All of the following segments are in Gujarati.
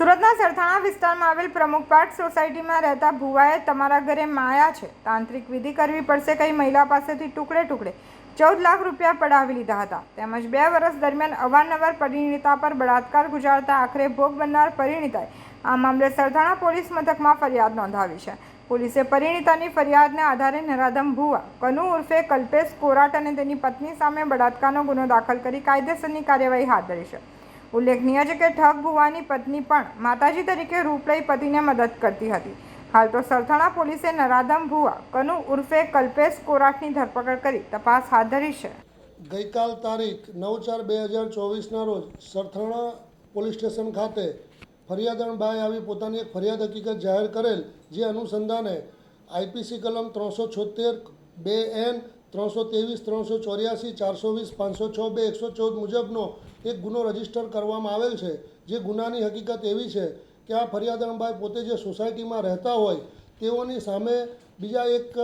સુરતના સરથાણા વિસ્તારમાં આવેલ પ્રમુખ પાર્ક સોસાયટીમાં રહેતા ભુવાએ તમારા ઘરે માયા છે. તાંત્રિક વિધિ કરવી પડશે કઈ મહિલા પાસેથી ટુકડે ટુકડે ચૌદ લાખ રૂપિયા પડાવી લીધા હતા. તેમજ બે વર્ષ દરમિયાન અવારનવાર પરિણીતા પર બળાત્કાર ગુજારતા આખરે ભોગ બનનાર પરિણીતાએ આ મામલે સરથાણા પોલીસ મથકમાં ફરિયાદ નોંધાવી છે. પોલીસે પરિણીતાની ફરિયાદને આધારે નરાધમ ભુવા, કનુ ઉર્ફે કલ્પેશ કોરાટ અને તેની પત્ની સામે બળાત્કારનો ગુનો દાખલ કરી કાયદેસરની કાર્યવાહી હાથ ધરી છે. ઉલ્લેખનીય છે કે ઠગ ભુવાની પત્ની પણ માતાજી તરીકે રૂપ લઈ પતિને મદદ કરતી હતી. હાલ તો સરથાણા પોલીસે નરાધમ ભુવા, કનુ ઉર્ફે કલ્પેશ કોરાટની ધરપકડ કરી તપાસ હાથ ધરી છે. ગઈકાલ તારીખ નવ ચાર બે હજાર ચોવીસના રોજ સરથાણા પોલીસ સ્ટેશન ખાતે ફરિયાદણભાઈ આવી પોતાની એક ફરિયાદ હકીકત જાહેર કરેલ, જે અનુસંધાને આઈપીસી કલમ ત્રણસો છોતેર બે એન ત્રણસો ત્રેવીસ ત્રણસો ચોર્યાસી ચારસો વીસ પાંચસો છ બે એકસો ચૌદ મુજબનો એક ગુનો રજિસ્ટર કરવામાં આવેલ છે, જે ગુનાની હકીકત એવી છે કે આ ફરિયાદણભાઈ પોતે જે સોસાયટીમાં રહેતા હોય, તેઓની સામે બીજા એક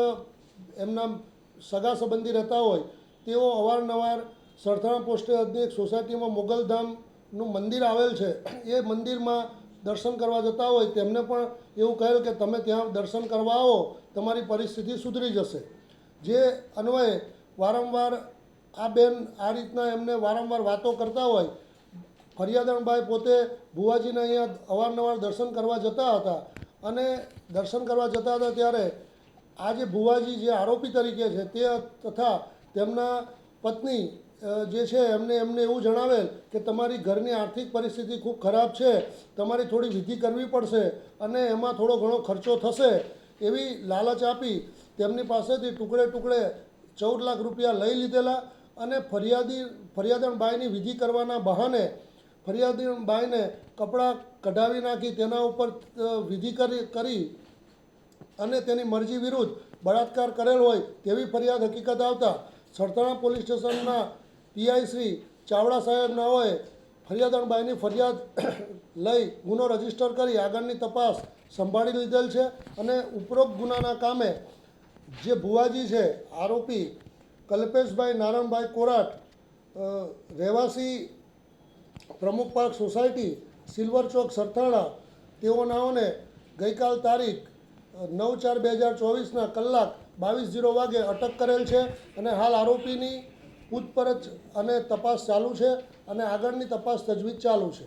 એમના સગા સંબંધી રહેતા હોય, તેઓ અવારનવાર સરથાણા પોસ્ટે એક સોસાયટીમાં મોગલધામનું મંદિર આવેલ છે, એ મંદિરમાં દર્શન કરવા જતા હોય, તેમને પણ એવું કહેલ કે તમે ત્યાં દર્શન કરવા આવો, તમારી પરિસ્થિતિ સુધરી જશે. જે અન્વયે વારંવાર આ બેન આ રીતના એમને વારંવાર વાતો કરતા હોય. ફરિયાદણભાઈ પોતે ભુવાજીને અહીંયા અવારનવાર દર્શન કરવા જતા હતા. અને દર્શન કરવા જતા હતા ત્યારે આ જે ભુવાજી જે આરોપી તરીકે છે તે તથા તેમના પત્ની જે છે એમને એમને એવું જણાવેલ કે તમારી ઘરની આર્થિક પરિસ્થિતિ ખૂબ ખરાબ છે, તમારી થોડી વિધિ કરવી પડશે અને એમાં થોડો ઘણો ખર્ચો થશે એવી લાલચ આપી તેમની પાસેથી ટુકડે ટુકડે ચૌદ લાખ રૂપિયા લઈ લીધેલા અને ફરિયાદી ફરિયાદણબાઈની વિધિ કરવાના બહાને ફરિયાદીબાઈને કપડાં કઢાવી નાખી, તેના ઉપર વિધિ કરી કરી અને તેની મરજી વિરુદ્ધ બળાત્કાર કરેલ હોય તેવી ફરિયાદ હકીકત આવતા સરથાણા પોલીસ સ્ટેશનના પીઆઈ શ્રી ચાવડા સાહેબ નાઓએ ફરિયાદણબાઈની ફરિયાદ લઈ ગુનો રજિસ્ટર કરી આગળની તપાસ સંભાળી લીધેલ છે અને ઉપરોક્ત ગુનાના કામે જે ભુવાજી છે, આરોપી કલ્પેશભાઈ, નારણભાઈ કોરાટ રહેવાસી Pramukh park society, silver Chowk, Sarthana તેઓનાઓને ગઈકાલ તારીખ નવ ચાર બે હજાર ચોવીસના કલાક બાવીસ જીરો વાગે અટક કરેલ છે અને હાલ આરોપીની પૂછપરછ અને તપાસ ચાલુ છે અને આગળની તપાસ તજવીજ ચાલુ છે.